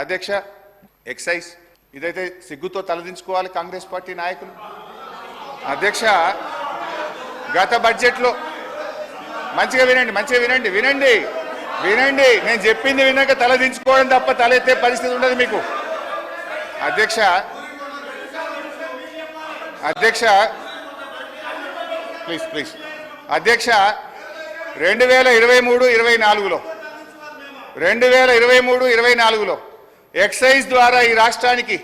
అధ్యక్ష ఎక్సైజ్. ఇదైతే సిగ్గుతో తలదించుకోవాలి కాంగ్రెస్ పార్టీ నాయకులు. అధ్యక్ష గత బడ్జెట్లో మంచిగా వినండి మంచిగా వినండి వినండి వినండి. నేను చెప్పింది వినక తలదించుకోవడం తప్ప తలెత్తే పరిస్థితి ఉండదు మీకు. అధ్యక్ష అధ్యక్ష ప్లీజ్ ప్లీజ్. అధ్యక్ష రెండు వేల ఇరవై మూడు ఇరవై నాలుగులో రెండు వేల ఇరవై మూడు ఇరవై నాలుగులో ఎక్సైజ్ ద్వారా ఈ రాష్ట్రానికి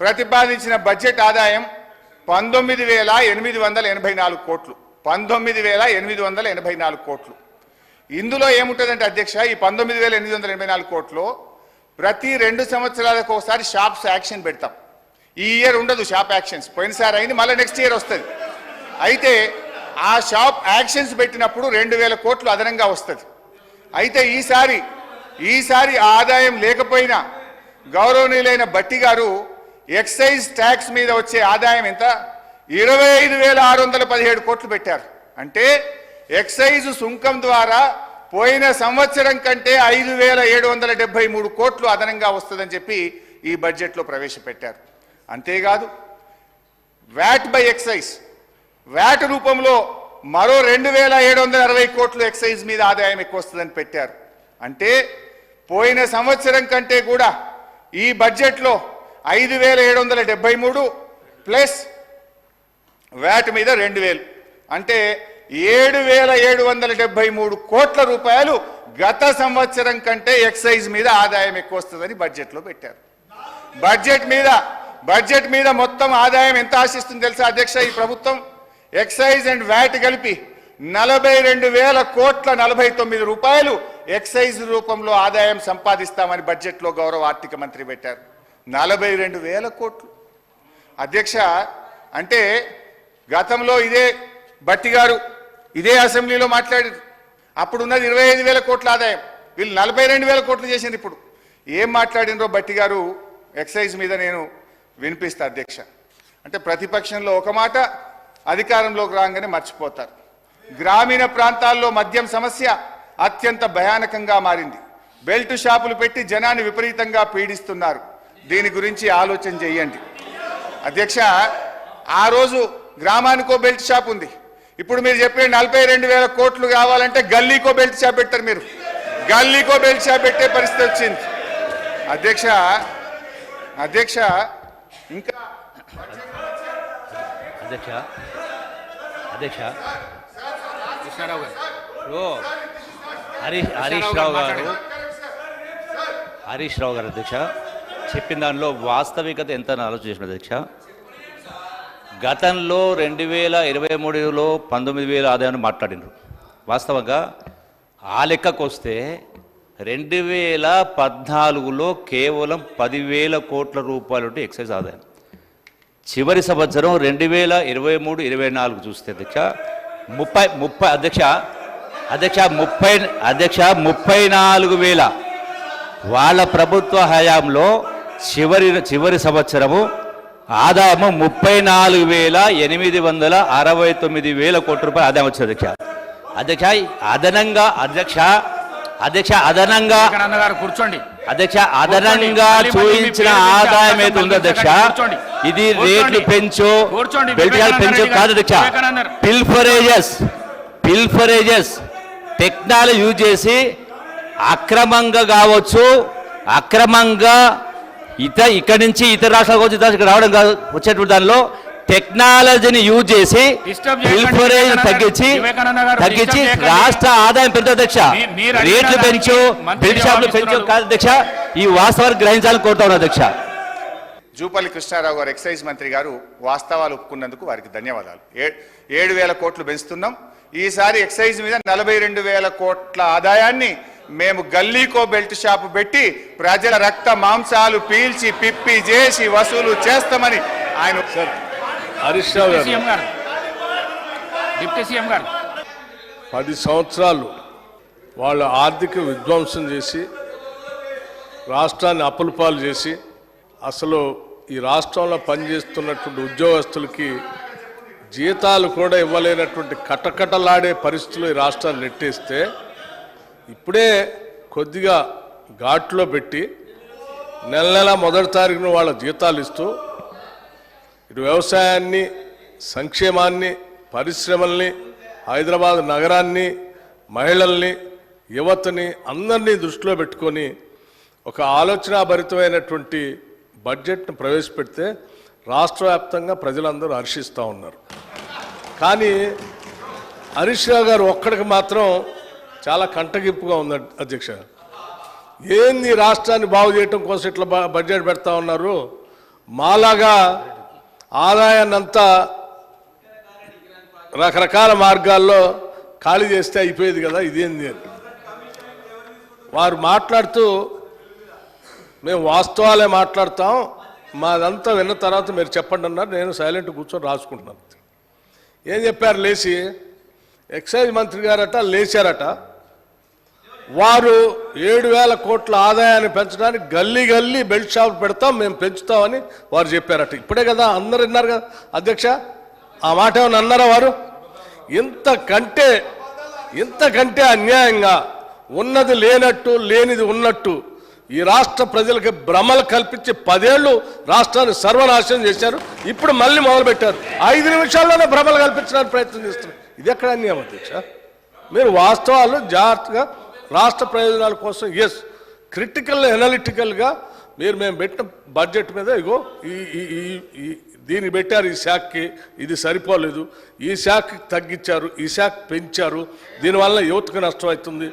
ప్రతిపాదించిన బడ్జెట్ ఆదాయం పంతొమ్మిది వేల ఎనిమిది వందల ఎనభై నాలుగు కోట్లు. పంతొమ్మిది వేల ఎనిమిది వందల ఎనభై నాలుగు కోట్లు. ఇందులో ఏముంటుందంటే అధ్యక్ష ఈ పంతొమ్మిది వేల ఎనిమిది వందల ఎనభై నాలుగు కోట్లు ప్రతి రెండు సంవత్సరాలకు ఒకసారి షాప్స్ యాక్షన్ పెడతాం. ఈ ఇయర్ ఉండదు షాప్ యాక్షన్స్. పోయినసారి అయింది మళ్ళీ నెక్స్ట్ ఇయర్ వస్తుంది. అయితే ఆ షాప్ యాక్షన్స్ పెట్టినప్పుడు రెండు వేల కోట్లు అదనంగా వస్తుంది. అయితే ఈసారి ఈసారి ఆదాయం లేకపోయినా గౌరవనీయులైన బట్టి గారు ఎక్సైజ్ ట్యాక్స్ మీద వచ్చే ఆదాయం ఎంత? ఇరవై ఐదు వేల ఆరు వందల పదిహేడు కోట్లు పెట్టారు. అంటే ఎక్సైజ్ సుంకం ద్వారా పోయిన సంవత్సరం కంటే ఐదు వేల ఏడు వందల డెబ్బై మూడు కోట్లు అదనంగా వస్తుందని చెప్పి ఈ బడ్జెట్లో ప్రవేశపెట్టారు. అంతేకాదు వ్యాట్ బై ఎక్సైజ్? వ్యాట్ రూపంలో మరో రెండు వేల ఏడు వందల అరవై కోట్లు ఎక్సైజ్ మీద ఆదాయం ఎక్కువ వస్తుందని పెట్టారు. అంటే పోయిన సంవత్సరం కంటే కూడా ఈ బడ్జెట్లో ఐదు వేల ఏడు వందల డెబ్బై మూడు ప్లస్ వ్యాట్ మీద రెండు వేలు. అంటే ఏడు వేల ఏడు వందల డెబ్బై మూడు కోట్ల రూపాయలు గత సంవత్సరం కంటే ఎక్సైజ్ మీద ఆదాయం ఎక్కువ వస్తుందని బడ్జెట్లో పెట్టారు. బడ్జెట్ మీద బడ్జెట్ మీద మొత్తం ఆదాయం ఎంత ఆశిస్తుంది తెలుసా అధ్యక్ష? ఈ ప్రభుత్వం ఎక్సైజ్ అండ్ వ్యాట్ కలిపి నలభై రెండు వేల కోట్ల నలభై తొమ్మిది రూపాయలు ఎక్సైజ్ రూపంలో ఆదాయం సంపాదిస్తామని బడ్జెట్లో గౌరవ ఆర్థిక మంత్రి పెట్టారు. నలభై రెండు వేల కోట్లు. అధ్యక్ష అంటే గతంలో ఇదే బట్టి గారు ఇదే అసెంబ్లీలో మాట్లాడారు. అప్పుడు ఉన్నది ఇరవై ఐదు వేల కోట్ల ఆదాయం. వీళ్ళు నలభై రెండు వేల కోట్లు చేసింది ఇప్పుడు. ఏం మాట్లాడినరో బట్టి గారు ఎక్సైజ్ మీద నేను వినిపిస్తా అధ్యక్ష. అంటే ప్రతిపక్షంలో ఒక మాట అధికారంలోకి రాగానే మర్చిపోతారు. గ్రామీణ ప్రాంతాల్లో మద్యం సమస్య అత్యంత భయానకంగా మారింది. బెల్ట్ షాపులు పెట్టి జనాన్ని విపరీతంగా పీడిస్తున్నారు. దీని గురించి ఆలోచన చేయండి. అధ్యక్ష ఆ రోజు గ్రామానికో బెల్ట్ షాప్ ఉంది. ఇప్పుడు మీరు చెప్పే నలభై రెండు వేల కోట్లు కావాలంటే గల్లీకో బెల్ట్ షాప్ పెట్టారు మీరు. గల్లీకో బెల్ట్ షాప్ పెట్టే పరిస్థితి వచ్చింది. అధ్యక్ష అధ్యక్ష ఇంకా అధ్యక్ష అధ్యక్ష గారు హరీష్ హరీష్ రావు గారు హరీష్ రావు గారు అధ్యక్ష. చెప్పిన దానిలో వాస్తవికత ఎంత ఆలోచించిన అధ్యక్ష. గతంలో రెండు వేల ఇరవై మూడులో పంతొమ్మిది వేల ఆదాయాన్ని మాట్లాడినారు. వాస్తవంగా ఆ లెక్కకు వస్తే రెండు వేల పద్నాలుగులో కేవలం పదివేల కోట్ల రూపాయలు ఎక్సైజ్ ఆదాయం. చివరి సంవత్సరం రెండు వేల ఇరవై మూడు ఇరవై నాలుగు చూస్తే అధ్యక్ష ముప్పై ముప్పై అధ్యక్ష అధ్యక్ష ముప్పై అధ్యక్ష ముప్పై నాలుగు వేల వాళ్ళ ప్రభుత్వ హయాంలో చివరి చివరి సంవత్సరము ఆదాయము ముప్పై నాలుగు వేల ఎనిమిది వందల అరవై తొమ్మిది వేల కోట్ల రూపాయలు ఆదాయం వచ్చింది అధ్యక్ష. అధ్యక్ష అదనంగా అధ్యక్ష అధ్యక్ష అదనంగా కూర్చోండి. అధ్యక్ష అదనంగా గురించి ఆదాయం ఏది ఉందో అధ్యక్ష. ఇది. రేట్లు పెంచు. బెల్టియాలు పెంచు కాదు. అధ్యక్ష. పిల్ఫరేజెస్ పిల్ఫరేజెస్ టెక్నాలజీ యూజ్ చేసి అక్రమంగా కావచ్చు అక్రమంగా ఇత ఇక్కడి నుంచి ఇతర రాష్ట్రాలకు వచ్చి ఇక్కడ రావడం కాదు వచ్చేటువంటి దానిలో టెక్నాలజీని యూజ్ చేసి పిల్ఫరేజ్ తగ్గించి తగ్గించి. రాష్ట్ర ఆదాయం పెంచు అధ్యక్ష రేట్లు పెంచు బెల్ట్ షాపులు పెంచు. కాదు అధ్యక్ష ఈ వాస్తవాలు గ్రహించాలని కోరుతా ఉన్నాను అధ్యక్ష జూపల్లి కృష్ణారావు గారు ఎక్సైజ్ మంత్రి గారు వాస్తవాలు ఒప్పుకున్నందుకు వారికి ధన్యవాదాలు. ఏ- ఏడు వేల కోట్లు పెంచుతున్నాం. ఈసారి ఎక్సైజ్ మీద నలభై రెండు వేల కోట్ల ఆదాయాన్ని మేము గల్లీకో బెల్ట్ షాపు పెట్టి ప్రజల రక్త మాంసాలు పీల్చి పిప్పి చేసి వసూలు చేస్తామని ఆయన హరీష్ రావు గారు. సీఎం గారు. డిప్యూటీ సీఎం గారు. పది సంవత్సరాలు వాళ్ళు ఆర్థిక విధ్వంసం చేసి రాష్ట్రాన్ని అప్పుల పాలు చేసి అసలు ఈ రాష్ట్రంలో పనిచేస్తున్నటువంటి ఉద్యోగస్తులకి జీతాలు కూడా ఇవ్వలేనటువంటి కటకటలాడే పరిస్థితులు ఈ రాష్ట్రాన్ని నెట్టేస్తే ఇప్పుడే కొద్దిగా ఘాట్లో పెట్టి నెల నెల మొదటి తారీఖున వాళ్ళ జీతాలు ఇస్తూ ఇటు వ్యవసాయాన్ని సంక్షేమాన్ని పరిశ్రమల్ని హైదరాబాద్ నగరాన్ని మహిళల్ని యువతని అందరినీ దృష్టిలో పెట్టుకొని ఒక ఆలోచనాభరితమైనటువంటి బడ్జెట్ను ప్రవేశపెడితే రాష్ట్ర వ్యాప్తంగా ప్రజలందరూ హర్షిస్తూ ఉన్నారు. కానీ హరీష్ రావు గారు ఒక్కడికి మాత్రం చాలా కంటగింపుగా ఉంది అధ్యక్ష. ఏంది రాష్ట్రాన్ని బాగు చేయటం కోసం ఇట్లా బడ్జెట్ పెడతా ఉన్నారు? మాలాగా ఆదాయాన్ని అంతా రకరకాల మార్గాల్లో ఖాళీ చేస్తే అయిపోయేది కదా ఇదేంది అని. వారు మాట్లాడుతూ మేము వాస్తవాలే మాట్లాడతాం. మాదంతా విన్న తర్వాత మీరు చెప్పండి అన్నారు. నేను సైలెంట్ కూర్చొని రాసుకుంటున్నాను. ఏం చెప్పారు లేచి? ఎక్సైజ్ మంత్రి గారట లేచారట. వారు ఏడు వేల కోట్ల ఆదాయాన్ని పెంచడానికి గల్లీ గల్లీ బెల్ట్ షాప్ పెడతాం మేము పెంచుతామని వారు చెప్పారట. ఇప్పుడే కదా అందరు విన్నారు కదా. అధ్యక్ష ఆ మాట ఏమైనా అన్నారా వారు? ఇంతకంటే ఇంతకంటే అన్యాయంగా ఉన్నది లేనట్టు లేనిది ఉన్నట్టు ఈ రాష్ట్ర ప్రజలకు భ్రమలు కల్పించి పదేళ్ళు రాష్ట్రాన్ని సర్వనాశనం చేశారు. ఇప్పుడు మళ్ళీ మొదలుపెట్టారు. ఐదు నిమిషాల్లోనే భ్రమలు కల్పించడానికి ప్రయత్నం చేస్తున్నారు. ఇది ఎక్కడ అన్యాయం అధ్యక్ష? మీరు వాస్తవాలు జాగ్రత్తగా రాష్ట్ర ప్రయోజనాల కోసం ఎస్ క్రిటికల్ ఎనలిటికల్గా మీరు మేము పెట్టిన బడ్జెట్ మీద ఇగో ఈ ఈ ఈ- ఈ దీన్ని పెట్టారు ఈ శాఖకి ఇది సరిపోలేదు. ఈ శాఖకి తగ్గించారు ఈ శాఖ పెంచారు. దీనివల్ల యువతకు నష్టం అవుతుంది.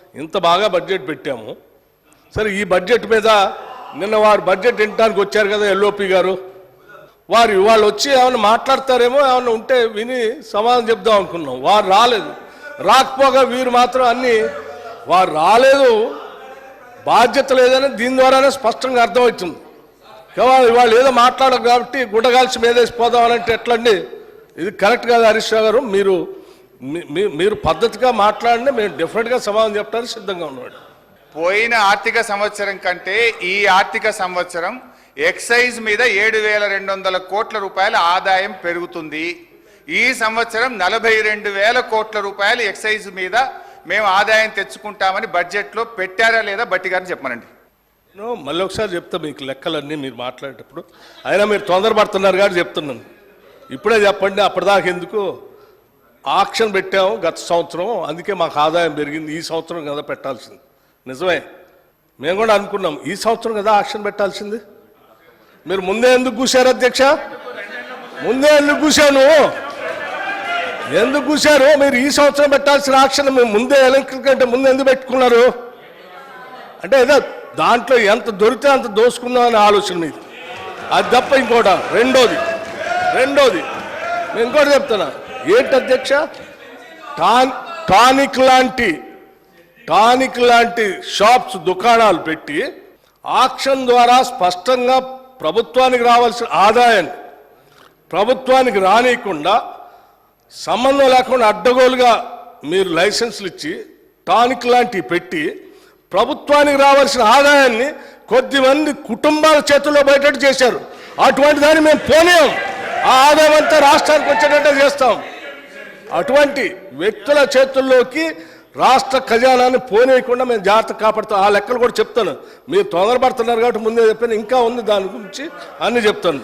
ఇంత బాగా బడ్జెట్ పెట్టాము. సరే ఈ బడ్జెట్ మీద నిన్న వారు బడ్జెట్ వినడానికి వచ్చారు కదా ఎల్ఓపి గారు. వారు వాళ్ళు వచ్చి ఏమైనా మాట్లాడతారేమో ఏమైనా ఉంటే విని సమాధానం చెప్దాం అనుకున్నాం. వారు రాలేదు. రాకపోగా వీరు మాత్రం అన్నీ వారు రాలేదు. బాధ్యత లేదని దీని ద్వారానే స్పష్టంగా అర్థమవుతుంది. కేవలం వాళ్ళు ఏదో మాట్లాడరు కాబట్టి గుడ్డగాల్చి మీదేసి అంటే ఎట్లండి? ఇది కరెక్ట్ కాదు హరీష్ గారు మీరు మీరు పద్ధతిగా మాట్లాడితే మేము డెఫినెట్గా సమాధానం చెప్పడానికి సిద్ధంగా ఉన్నాడు. పోయిన ఆర్థిక సంవత్సరం కంటే ఈ ఆర్థిక సంవత్సరం ఎక్సైజ్ మీద ఏడు వేల రెండు వందల కోట్ల రూపాయల ఆదాయం పెరుగుతుంది. ఈ సంవత్సరం నలభై రెండు వేల కోట్ల రూపాయలు ఎక్సైజ్ మీద మేము ఆదాయం తెచ్చుకుంటామని బడ్జెట్లో పెట్టారా లేదా బట్టి గారిని చెప్పమనండి. మళ్ళీ ఒకసారి చెప్తా మీకు లెక్కలన్నీ మీరు మాట్లాడేటప్పుడు. అయినా మీరు తొందరపడుతున్నారు కాబట్టి చెప్తున్నాను. ఇప్పుడే చెప్పండి అప్పటిదాకా ఎందుకు? ఆక్షన్ పెట్టాము గత సంవత్సరం. అందుకే మాకు ఆదాయం పెరిగింది. ఈ సంవత్సరం కదా పెట్టాల్సింది. నిజమే. మేము కూడా అనుకున్నాం ఈ సంవత్సరం కదా ఆక్షన్ పెట్టాల్సింది. మీరు ముందే ఎందుకు కూశారు అధ్యక్ష? ముందే ఎందుకు కూశాను? ఎందుకు కూశారు? మీరు ఈ సంవత్సరం పెట్టాల్సిన ఆక్షన్ మేము ముందే ఎలక్ట్రిక్ కంటే ముందు ఎందుకు పెట్టుకున్నారు? అంటే ఏదో దాంట్లో ఎంత దొరికితే అంత దోసుకుందాం అనే ఆలోచన మీద. అది తప్ప ఇంకోట రెండోది. రెండోది. నేను ఇంకోటి చెప్తున్నా. ఏంటి అధ్యక్ష? టాన్ టానిక్ లాంటి టానిక్ లాంటి షాప్స్ దుకాణాలు పెట్టి ఆక్షన్ ద్వారా స్పష్టంగా ప్రభుత్వానికి రావాల్సిన ఆదాయాన్ని ప్రభుత్వానికి రానియకుండా సంబంధం లేకుండా అడ్డగోలుగా మీరు లైసెన్సులు ఇచ్చి టానిక్ లాంటివి పెట్టి ప్రభుత్వానికి రావాల్సిన ఆదాయాన్ని కొద్దిమంది కుటుంబాల చేతుల్లో బయటట్టు చేశారు. అటువంటి దాన్ని మేము పోనీయం. ఆ ఆదాయం అంతా రాష్ట్రానికి వచ్చేటట్టే చేస్తాం. అటువంటి వ్యక్తుల చేతుల్లోకి రాష్ట్ర ఖజానాన్ని పోనీయకుండా మేము జాగ్రత్త కాపాడుతాం. ఆ లెక్కలు కూడా చెప్తాను. మీరు తొందరపడుతున్నారు కాబట్టి ముందే చెప్పాను. ఇంకా ఉంది దాని గురించి అన్ని చెప్తాను.